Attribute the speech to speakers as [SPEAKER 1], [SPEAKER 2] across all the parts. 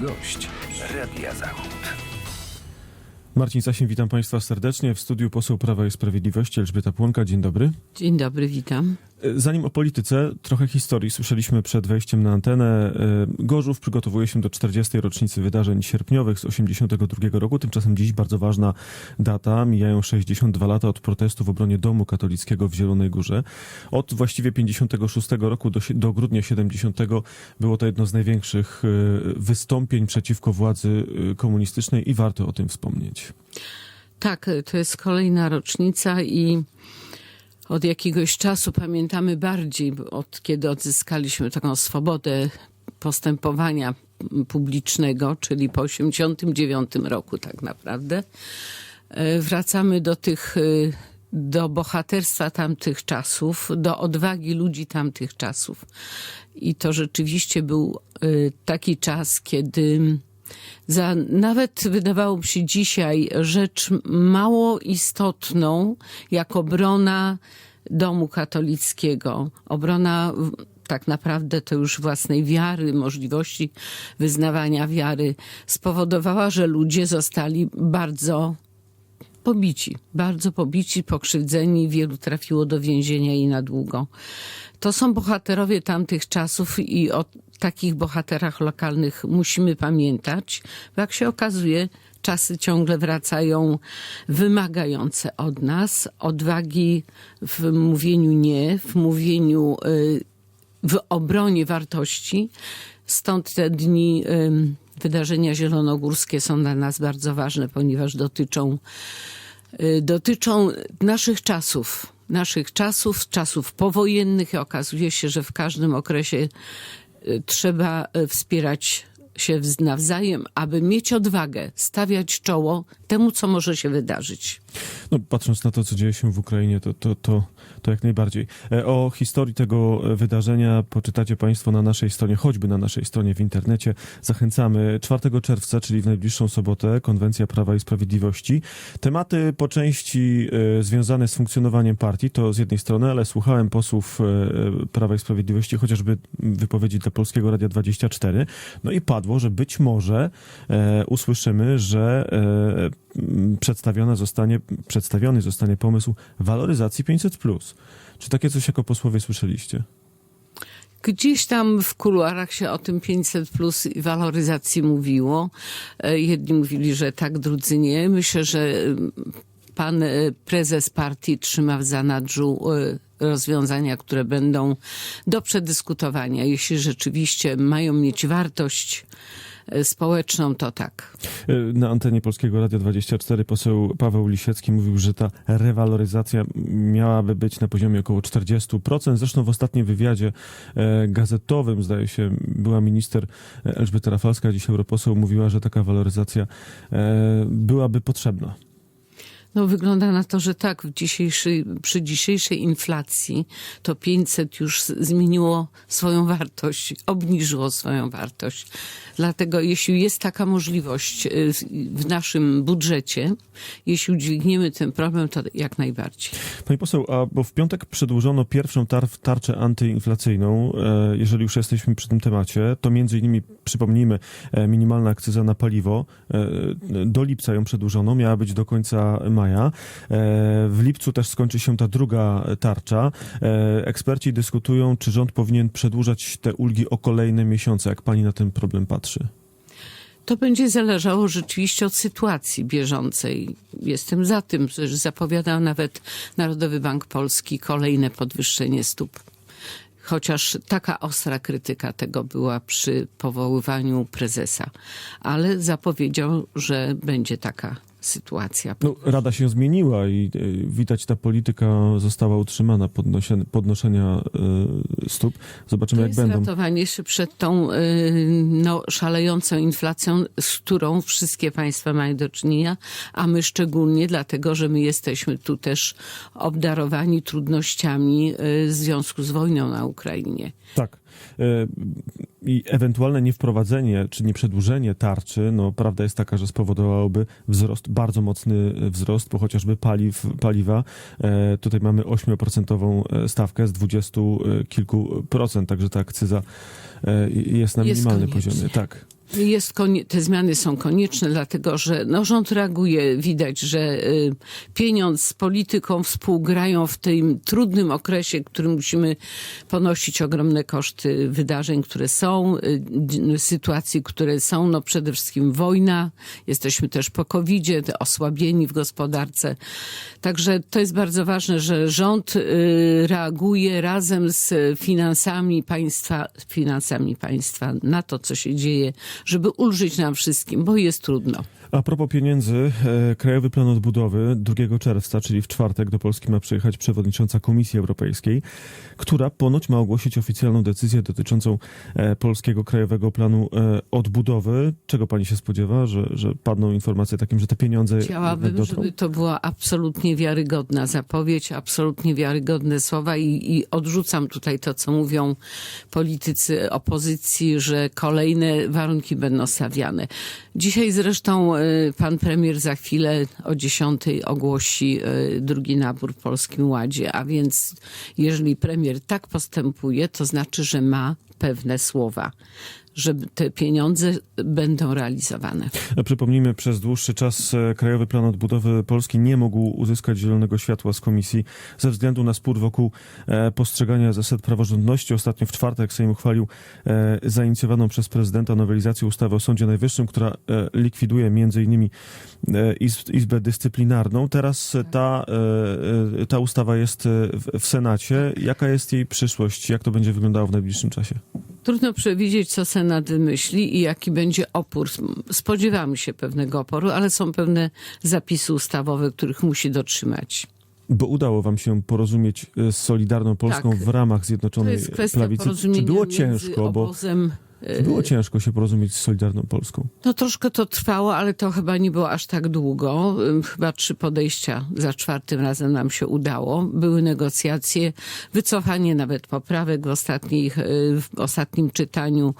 [SPEAKER 1] gość Radia Zachód.
[SPEAKER 2] Marcin Sasin, witam Państwa serdecznie. W studiu poseł Prawa i Sprawiedliwości Elżbieta Płonka. Dzień dobry.
[SPEAKER 3] Dzień dobry, witam.
[SPEAKER 2] Zanim o polityce, trochę historii. Słyszeliśmy przed wejściem na antenę. E, Gorzów przygotowuje się do 40. rocznicy wydarzeń sierpniowych z 82 roku. Tymczasem dziś bardzo ważna data. Mijają 62 lata od protestu w obronie Domu Katolickiego w Zielonej Górze. Od właściwie 56 roku do, do grudnia 70 było to jedno z największych e, wystąpień przeciwko władzy e, komunistycznej i warto o tym wspomnieć.
[SPEAKER 3] Tak, to jest kolejna rocznica i od jakiegoś czasu pamiętamy bardziej, od kiedy odzyskaliśmy taką swobodę postępowania publicznego, czyli po 89 roku tak naprawdę. E, Wracamy do tych, e, do bohaterstwa tamtych czasów, do odwagi ludzi tamtych czasów. I to rzeczywiście był e, taki czas, kiedy za nawet wydawało mi się dzisiaj rzecz mało istotną, jak obrona domu katolickiego, obrona tak naprawdę to już własnej wiary, możliwości wyznawania wiary, spowodowała, że ludzie zostali bardzo pobici, bardzo pobici, pokrzywdzeni, wielu trafiło do więzienia i na długo. To są bohaterowie tamtych czasów i o takich bohaterach lokalnych musimy pamiętać, bo jak się okazuje, czasy ciągle wracają wymagające od nas. Odwagi w mówieniu nie, w mówieniu, y, w obronie wartości. Stąd te dni ym, wydarzenia zielonogórskie są dla nas bardzo ważne, ponieważ dotyczą y, dotyczą naszych czasów, naszych czasów, czasów powojennych. Okazuje się, że w każdym okresie y, trzeba y, wspierać się wz- nawzajem, aby mieć odwagę, stawiać czoło temu, co może się wydarzyć.
[SPEAKER 2] No, patrząc na to, co dzieje się w Ukrainie, to, to, to, to jak najbardziej. E, O historii tego e, wydarzenia poczytacie Państwo na naszej stronie, choćby na naszej stronie w internecie. Zachęcamy. 4 czerwca, czyli w najbliższą sobotę, Konwencja Prawa i Sprawiedliwości. Tematy po części e, związane z funkcjonowaniem partii, to z jednej strony, ale słuchałem posłów Prawa i Sprawiedliwości, chociażby wypowiedzi dla Polskiego Radia 24, no i że być może e, usłyszymy, że e, przedstawiona zostanie, przedstawiony zostanie pomysł waloryzacji 500+. Czy takie coś jako posłowie słyszeliście?
[SPEAKER 3] Gdzieś tam w kuluarach się o tym 500 plus i waloryzacji mówiło. E, Jedni mówili, że tak, drudzy nie. Myślę, że mm, pan e, prezes partii trzyma w zanadrzu e, rozwiązania, które będą do przedyskutowania. Jeśli rzeczywiście mają mieć wartość e, społeczną, to tak.
[SPEAKER 2] E, Na antenie Polskiego Radia 24 poseł Paweł Lisiecki mówił, że ta rewaloryzacja miałaby być na poziomie około 40%. Zresztą w ostatnim wywiadzie e, gazetowym, zdaje się, była minister Elżbieta Rafalska, dziś europoseł, mówiła, że taka waloryzacja byłaby potrzebna.
[SPEAKER 3] No wygląda na to, że tak, w dzisiejszej, przy dzisiejszej inflacji to 500 już zmieniło swoją wartość, obniżyło swoją wartość. Dlatego jeśli jest taka możliwość y, w- w naszym budżecie, jeśli udźwigniemy ten problem, to jak najbardziej.
[SPEAKER 2] Pani poseł, a bo w piątek przedłużono pierwszą tar- tarczę antyinflacyjną. E, jeżeli już jesteśmy przy tym temacie, to między innymi, przypomnijmy, e, minimalna akcyza na paliwo. E, do lipca ją przedłużono, miała być do końca maja. E, w lipcu też skończy się ta druga tarcza. E, eksperci dyskutują, czy rząd powinien przedłużać te ulgi o kolejne miesiące. Jak pani na ten problem patrzy?
[SPEAKER 3] To będzie zależało rzeczywiście od sytuacji bieżącej. Jestem za tym, że zapowiadał nawet Narodowy Bank Polski kolejne podwyższenie stóp. Chociaż taka ostra krytyka tego była przy powoływaniu prezesa, ale zapowiedział, że będzie taka sytuacja.
[SPEAKER 2] No, Rada się zmieniła i e, widać, ta polityka została utrzymana podnoszenia, podnoszenia e, stóp. Zobaczymy,
[SPEAKER 3] To
[SPEAKER 2] jak
[SPEAKER 3] jest
[SPEAKER 2] będą.
[SPEAKER 3] ratowanie się przed tą y, no, szalejącą inflacją, z którą wszystkie państwa mają do czynienia, a my szczególnie dlatego, że my jesteśmy tu też obdarowani trudnościami w związku z wojną na Ukrainie.
[SPEAKER 2] Tak. E, I ewentualne niewprowadzenie czy nieprzedłużenie tarczy, no prawda jest taka, że spowodowałoby wzrost, bardzo mocny wzrost, bo chociażby paliw, paliwa, e, tutaj mamy 8% stawkę z 20 kilku procent, także ta akcyza e, jest na minimalnym poziomie. Tak.
[SPEAKER 3] Jest te zmiany są konieczne, dlatego że no, rząd reaguje. Widać, że y, pieniądz z polityką współgrają w tym trudnym okresie, w którym musimy ponosić ogromne koszty wydarzeń, które są, y, sytuacji, które są. No, przede wszystkim wojna. Jesteśmy też po COVID-zie, te osłabieni w gospodarce. Także to jest bardzo ważne, że rząd y, reaguje razem z finansami państwa, finansami państwa na to, co się dzieje, żeby ulżyć nam wszystkim, bo jest trudno.
[SPEAKER 2] A propos pieniędzy, e, Krajowy Plan Odbudowy 2 czerwca, czyli w czwartek do Polski ma przyjechać przewodnicząca Komisji Europejskiej, która ponoć ma ogłosić oficjalną decyzję dotyczącą e, Polskiego Krajowego Planu e, Odbudowy. Czego pani się spodziewa, że, że padną informacje takim, że te pieniądze
[SPEAKER 3] Chciałabym,
[SPEAKER 2] dotrą?
[SPEAKER 3] żeby to była absolutnie wiarygodna zapowiedź, absolutnie wiarygodne słowa i, i odrzucam tutaj to, co mówią politycy opozycji, że kolejne warunki będą stawiane. Dzisiaj zresztą pan premier za chwilę o 10 ogłosi y, drugi nabór w Polskim Ładzie, a więc jeżeli premier tak postępuje, to znaczy, że ma pewne słowa, że te pieniądze będą realizowane.
[SPEAKER 2] Przypomnijmy, przez dłuższy czas e, Krajowy Plan Odbudowy Polski nie mógł uzyskać zielonego światła z komisji ze względu na spór wokół e, postrzegania zasad praworządności. Ostatnio w czwartek Sejm uchwalił e, zainicjowaną przez prezydenta nowelizację ustawy o Sądzie Najwyższym, która likwiduje izb, Izbę Dyscyplinarną. Teraz ta, ta ustawa jest w Senacie. Jaka jest jej przyszłość? Jak to będzie wyglądało w najbliższym czasie?
[SPEAKER 3] Trudno przewidzieć, co Senat wymyśli i jaki będzie opór. Spodziewamy się pewnego oporu, ale są pewne zapisy ustawowe, których musi dotrzymać.
[SPEAKER 2] Bo udało wam się porozumieć e, z Solidarną Polską
[SPEAKER 3] Tak.
[SPEAKER 2] w ramach Zjednoczonej Prawicy. Czy było ciężko, bo
[SPEAKER 3] obozem,
[SPEAKER 2] czy było ciężko się porozumieć z Solidarną Polską?
[SPEAKER 3] No troszkę to trwało, ale to chyba nie było aż tak długo. Chyba trzy podejścia za czwartym razem nam się udało. Były negocjacje, wycofanie nawet poprawek w, ostatnich, y, w ostatnim czytaniu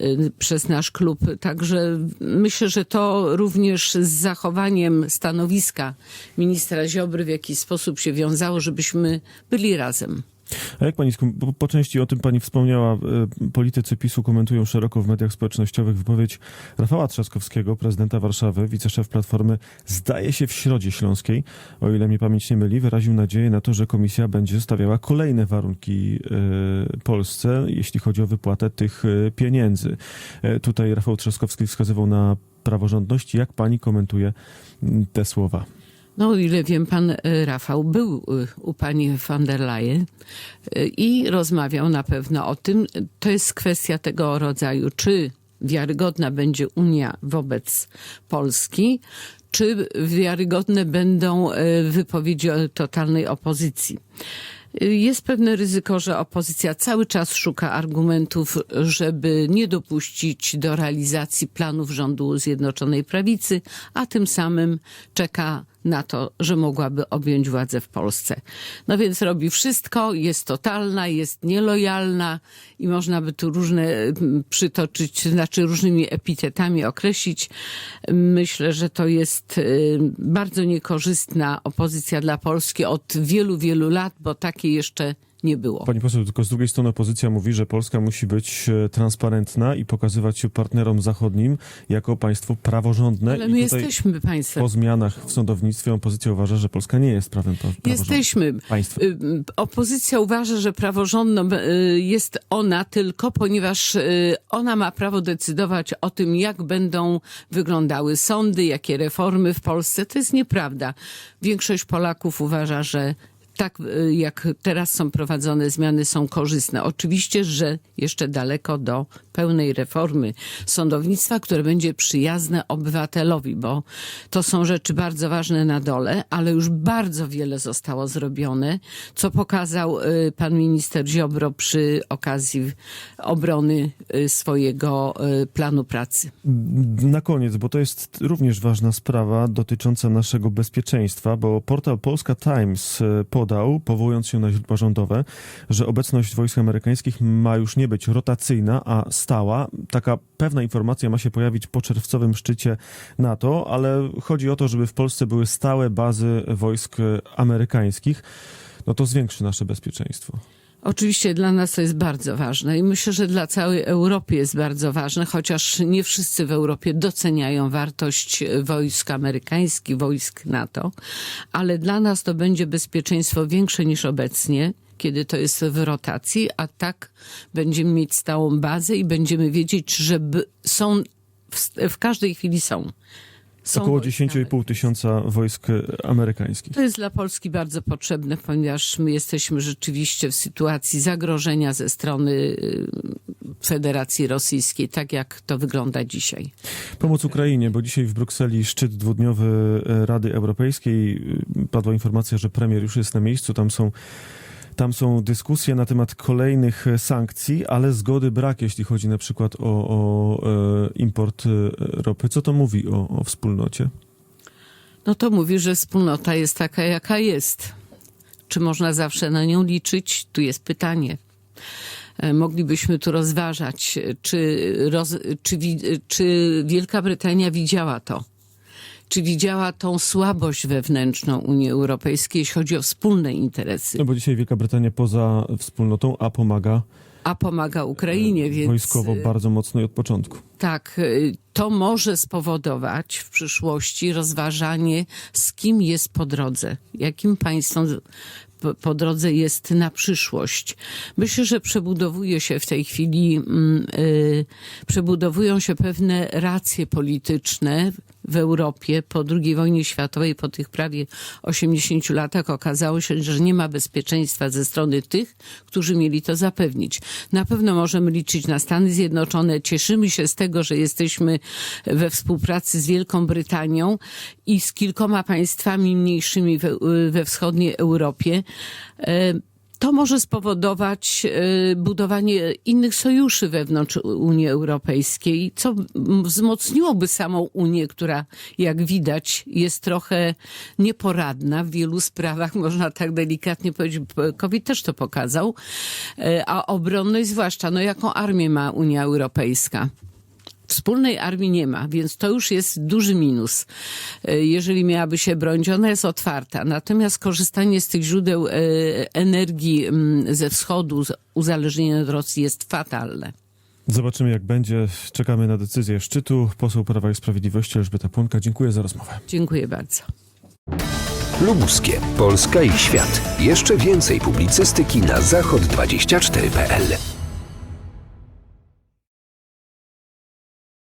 [SPEAKER 3] y, przez nasz klub. Także myślę, że to również z zachowaniem stanowiska ministra Ziobry w jakiś sposób się wiązało, żebyśmy byli razem.
[SPEAKER 2] A jak pani, po części o tym pani wspomniała, e, politycy PiSu komentują szeroko w mediach społecznościowych wypowiedź Rafała Trzaskowskiego, prezydenta Warszawy, wiceszef Platformy, zdaje się w Środzie Śląskiej, o ile mnie pamięć nie myli, wyraził nadzieję na to, że komisja będzie stawiała kolejne warunki e, Polsce, jeśli chodzi o wypłatę tych e, pieniędzy. Tutaj Rafał Trzaskowski wskazywał na praworządność. Jak pani komentuje te słowa?
[SPEAKER 3] No, o ile wiem, pan e, Rafał był e, u pani van der Leyen e, i rozmawiał na pewno o tym. To jest kwestia tego rodzaju, czy wiarygodna będzie Unia wobec Polski, czy wiarygodne będą wypowiedzi totalnej opozycji. Jest pewne ryzyko, że opozycja cały czas szuka argumentów, żeby nie dopuścić do realizacji planów rządu Zjednoczonej Prawicy, a tym samym czeka na to, że mogłaby objąć władzę w Polsce. No więc robi wszystko, jest totalna, jest nielojalna i można by tu różne mm, przytoczyć, znaczy różnymi epitetami określić. Myślę, że to jest y, bardzo niekorzystna opozycja dla Polski od wielu, wielu lat, bo takiej jeszcze nie było.
[SPEAKER 2] Pani poseł, tylko z drugiej strony opozycja mówi, że Polska musi być e, transparentna i pokazywać się partnerom zachodnim jako państwo praworządne.
[SPEAKER 3] Ale my jesteśmy państwem.
[SPEAKER 2] po zmianach w sądownictwie opozycja uważa, że Polska nie jest prawem pra- praworządnym
[SPEAKER 3] Jesteśmy.
[SPEAKER 2] państwem.
[SPEAKER 3] Y, y, Opozycja uważa, że praworządną y, jest ona tylko, ponieważ ona ma prawo decydować o tym, jak będą wyglądały sądy, jakie reformy w Polsce. To jest nieprawda. Większość Polaków uważa, że tak y, jak teraz są prowadzone zmiany są korzystne. Oczywiście, że jeszcze daleko do pełnej reformy sądownictwa, które będzie przyjazne obywatelowi, bo to są rzeczy bardzo ważne na dole, ale już bardzo wiele zostało zrobione, co pokazał y, pan minister Ziobro przy okazji obrony y, swojego planu pracy.
[SPEAKER 2] Na koniec, bo to jest również ważna sprawa dotycząca naszego bezpieczeństwa, bo portal Polska Times e, powołując się na źródła rządowe, że obecność wojsk amerykańskich ma już nie być rotacyjna, a stała. Taka pewna informacja ma się pojawić po czerwcowym szczycie NATO, ale chodzi o to, żeby w Polsce były stałe bazy wojsk amerykańskich. No to zwiększy nasze bezpieczeństwo.
[SPEAKER 3] Oczywiście dla nas to jest bardzo ważne i myślę, że dla całej Europy jest bardzo ważne, chociaż nie wszyscy w Europie doceniają wartość wojsk amerykańskich, wojsk NATO, ale dla nas to będzie bezpieczeństwo większe niż obecnie, kiedy to jest w rotacji, a tak będziemy mieć stałą bazę i będziemy wiedzieć, że są, w, w każdej chwili są. Są
[SPEAKER 2] Około
[SPEAKER 3] wojska
[SPEAKER 2] 10,5 tysiąca wojsk amerykańskich.
[SPEAKER 3] to jest dla Polski bardzo potrzebne, ponieważ my jesteśmy rzeczywiście w sytuacji zagrożenia ze strony y, Federacji Rosyjskiej, tak jak to wygląda dzisiaj.
[SPEAKER 2] Pomoc Ukrainie, bo dzisiaj w Brukseli szczyt dwudniowy e, Rady Europejskiej. Y, Padła informacja, że premier już jest na miejscu. Tam są, tam są dyskusje na temat kolejnych e, sankcji, ale zgody brak, jeśli chodzi na przykład o, o e, import e, ropy. Co to mówi o, o wspólnocie?
[SPEAKER 3] No to mówi, że wspólnota jest taka, jaka jest. Czy można zawsze na nią liczyć? Tu jest pytanie. Moglibyśmy tu rozważać, czy, roz, czy, czy Wielka Brytania widziała to. Czy widziała tą słabość wewnętrzną Unii Europejskiej, jeśli chodzi o wspólne interesy,
[SPEAKER 2] No bo dzisiaj Wielka Brytania poza wspólnotą, a pomaga
[SPEAKER 3] a pomaga Ukrainie, więc
[SPEAKER 2] wojskowo bardzo mocno i od początku.
[SPEAKER 3] Tak, y, to może spowodować w przyszłości rozważanie, z kim jest po drodze, jakim państwom po- drodze jest na przyszłość. Myślę, że przebudowuje się w tej chwili, mm, y, przebudowują się pewne racje polityczne w Europie po II wojnie światowej, po tych prawie 80 latach okazało się, że nie ma bezpieczeństwa ze strony tych, którzy mieli to zapewnić. Na pewno możemy liczyć na Stany Zjednoczone. Cieszymy się z tego, że jesteśmy we współpracy z Wielką Brytanią i z kilkoma państwami mniejszymi we, we wschodniej Europie. To może spowodować e, budowanie innych sojuszy wewnątrz Unii Europejskiej, co wzmocniłoby samą Unię, która, jak widać, jest trochę nieporadna w wielu sprawach, można tak delikatnie powiedzieć. COVID też to pokazał. E, A obronność zwłaszcza, no jaką armię ma Unia Europejska? Wspólnej armii nie ma, więc to już jest duży minus. E, Jeżeli miałaby się bronić, ona jest otwarta. Natomiast korzystanie z tych źródeł e, energii ze wschodu, z- uzależnienie od Rosji jest fatalne.
[SPEAKER 2] Zobaczymy jak będzie. Czekamy na decyzję szczytu. Poseł Prawa i Sprawiedliwości Elżbieta Płonka. Dziękuję za rozmowę.
[SPEAKER 3] Dziękuję bardzo.
[SPEAKER 1] Lubuskie, Polska i świat. Jeszcze więcej publicystyki na zachod24.pl.